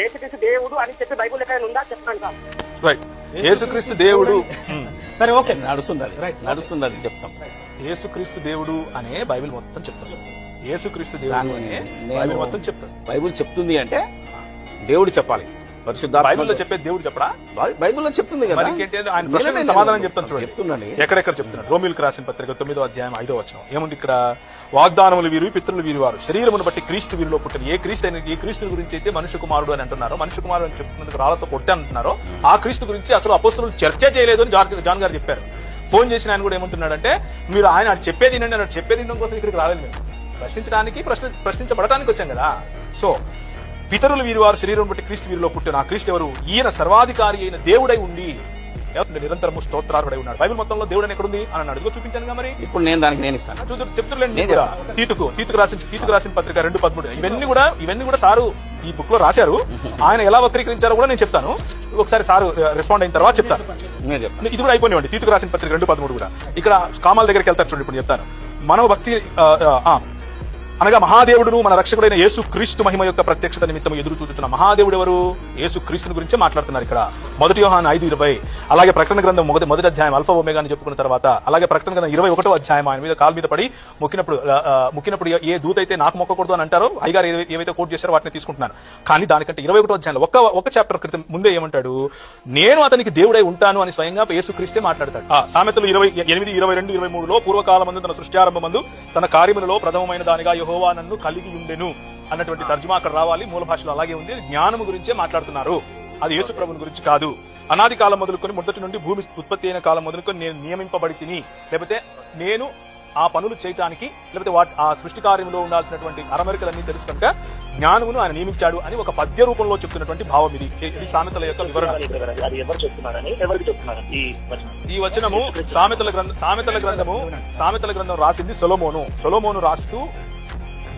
యేసుక్రీస్తు దేవుడు అని చెప్పి బైబుల్ ఎక్కడ ఉందా? చెప్పండి సార్. రైట్ యేసుక్రీస్తు దేవుడు. సరే ఓకే నడుస్తుంది అది నడుస్తుంది అది చెప్తాం. యేసుక్రీస్తు దేవుడు అనే బైబిల్ మొత్తం చెప్తాడు యేసుక్రీస్తు దేవుడు అనే బైబిల్ మొత్తం చెప్తాడు బైబిల్ చెప్తుంది అంటే దేవుడు చెప్పాలి. బైబిల్లో చెప్పే దేవుడు చెప్పడా? బైబిల్లో చెప్తుంది కదా. ఆయన నేనే నేను సమాధానం చెప్తాను చూడండి. చెప్తున్నాను ఎక్కడెక్కడ చెప్తున్నాడు? రోమిల్కి రాసిన పత్రిక తొమ్మిదో అధ్యాయం ఐదో వచనం. ఏముంది ఇక్కడ? వాగ్దానములు వీరు పితృలు వీరు వారు శరీరమును బట్టి క్రీస్తు వీరిలో పుట్టిన ఏ క్రీస్తు అయిన ఏ క్రీస్తు గురించి అయితే మనుష్య కుమారుడు అని అంటున్నారో మనుష్య కుమారుడు అని చెప్తున్నందుకు రాళ్ళతో కొట్టి అంటున్నారో ఆ క్రీస్తు గురించి అసలు అపోస్తులు చర్చ చేయలేదు అని జాన్ గారు చెప్పారు. ఫోన్ చేసిన ఆయన కూడా ఏమంటున్నాడంటే మీరు ఆయన చెప్పేది అని చెప్పేది కోసం ఇక్కడికి రాలేదు మేము. ప్రశ్నించడానికి ప్రశ్న ప్రశ్నించబడటానికి వచ్చాం కదా. సో పితరులు వీరి వారు శరీరం బట్టి క్రీస్తు వీరిలో పుట్టిన ఆ క్రీస్తు ఎవరు? ఈయన సర్వాధికారి అయిన దేవుడై ఉండి నిరంతరము స్తోత్రార్హుడై ఉన్నాడు. బైబిల్ మొత్తంలో దేవుడు ఎక్కడుంది? అని అన్నాడు ఇదిగో చూపించాను మరి? ఇప్పుడు నేను దానికి నేను ఇస్తాను. చెప్తులేండి తీతుకు తీతుకు రాసిన తీతుకు రాసిన పత్రిక రెండు పదమూడు. ఇవన్నీ కూడా ఇవన్నీ కూడా సారు ఈ బుక్లో రాశారు. ఆయన ఎలా వక్రీకరించారో కూడా నేను చెప్తాను. ఒకసారి సారు రెస్పాండ్ అయిన తర్వాత చెప్తాను. నేను చెప్తాను. ఇది కూడా అయిపోయినండి తీతుకు రాసిన పత్రిక రెండు పదమూడు కూడా. ఇక్కడ కామాల దగ్గరికి వెళ్తారు చూడండి ఇప్పుడు చెప్తాను. మనో భక్తి అనగా మహాదేవుడును మన రక్షకుడైన యేసు క్రీస్తు మహిమ యొక్క ప్రత్యక్షత నిమిత్తం ఎదురు చూచుతున్న మహాదేవుడు ఎవరు యేసు క్రీస్తుని గురించి మాట్లాడుతున్నారు ఇక్కడ. మొదటి యోహాన్ ఐదు ఇరవై. అలాగే ప్రకటన గ్రంథం మొదటి మొదటి అధ్యాయం అల్ఫా ఒమేగా అని చెప్పుకున్న తర్వాత అలాగే ప్రకటన గ్రంథం ఇరవై ఒకటో అధ్యాయం ఆయన మీద కాలు మీద పడి మొక్కినప్పుడు ముక్కినప్పుడు ఏ దూత అయితే నాకు మొక్కకూడదు అని అంటారో అయ్యగారు ఏవైతే కోట్ చేశారో వాటిని తీసుకుంటున్నాను కానీ దానికంటే ఇరవై ఒకటో అధ్యాయంలో ఒక ఒక చాప్టర్ క్రితం ముందే ఏమంటాడు? నేను అతనికి దేవుడై ఉంటాను అని స్వయంగా యేసుక్రీస్తే మాట్లాడతాడు. ఆ సామెతలు ఇరవై ఎనిమిది ఇరవై రెండు ఇరవై మూడులో పూర్వకాలమందు తన సృష్టి సృష్ట్యారంభమందు తన కార్యములలో ప్రథమమైన దానిగా యహోవా నన్ను కలిగి ఉండెను అన్నటువంటి తర్జుమా అక్కడ రావాలి. మూల భాషలో అలాగే ఉంది. జ్ఞానము గురించే మాట్లాడుతున్నారు. అది యేసు ప్రభుని గురించి కాదు. అనాది కాలం మొదలుకొని మొదటి నుండి భూమి ఉత్పత్తి అయిన కాలం మొదలుకొని నేను నియమింపబడి తిని లేకపోతే నేను ఆ పనులు చేయటానికి లేకపోతే వాటి ఆ సృష్టి కార్యంలో ఉండాల్సినటువంటి అరమరికలన్నీ తెలుసు కనుక జ్ఞానమును ఆయన నియమించాడు అని ఒక పద్య రూపంలో చెప్తున్నటువంటి భావం ఇది. ఇది సామెతల యొక్క వివరణ. ఈ వచనము సామెతల గ్రంథం సామెతల గ్రంథము సామెతల గ్రంథం రాసింది సొలమోను. సొలమోను రాస్తూ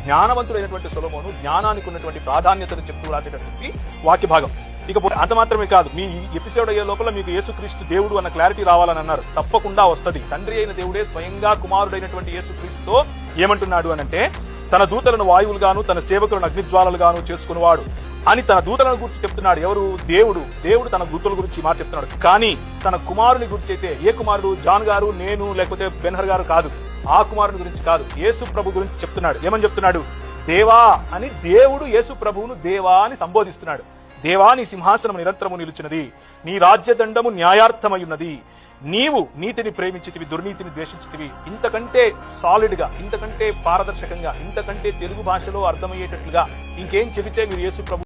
జ్ఞానవంతుడైనటువంటి సొలమోను జ్ఞానానికి ఉన్నటువంటి ప్రాధాన్యతను చెప్తూ రాసేటటువంటి వాక్య భాగం ఇకపోతే అంత మాత్రమే కాదు మీ ఎపిసోడ్ అయ్యే లోపల మీకు యేసుక్రీస్తు దేవుడు అన్న క్లారిటీ రావాలని అన్నారు. తప్పకుండా వస్తది. తండ్రి అయిన దేవుడే స్వయంగా కుమారుడైనటువంటి యేసుక్రీస్తుతో ఏమంటున్నాడు అనంటే తన దూతలను వాయువులుగాను తన సేవకులను అగ్నిజ్వాలలుగాను చేసుకునేవాడు అని తన దూతలను గురించి చెప్తున్నాడు. ఎవరు? దేవుడు. దేవుడు తన దూతల గురించి మాట చెప్తున్నాడు. కానీ తన కుమారుని గురించి అయితే ఏ కుమారుడు? జాన్ గారు నేను లేకపోతే బెన్హర్ గారు కాదు. ఆ కుమారుని గురించి కాదు యేసు ప్రభు గురించి చెప్తున్నాడు. ఏమని చెప్తున్నాడు? దేవా అని దేవుడు యేసు ప్రభువును దేవా అని సంబోధిస్తున్నాడు. దేవా నీ సింహాసనం నిరంతరము నిలుచున్నది. నీ రాజ్యదండము న్యాయార్థమయ్యున్నది. నీవు నీతిని ప్రేమించితివి దుర్నీతిని ద్వేషించితివి. ఇంతకంటే సాలిడ్గా ఇంతకంటే పారదర్శకంగా ఇంతకంటే తెలుగు భాషలో అర్థమయ్యేటట్లుగా ఇంకేం చెబితే మీరు యేసు ప్రభు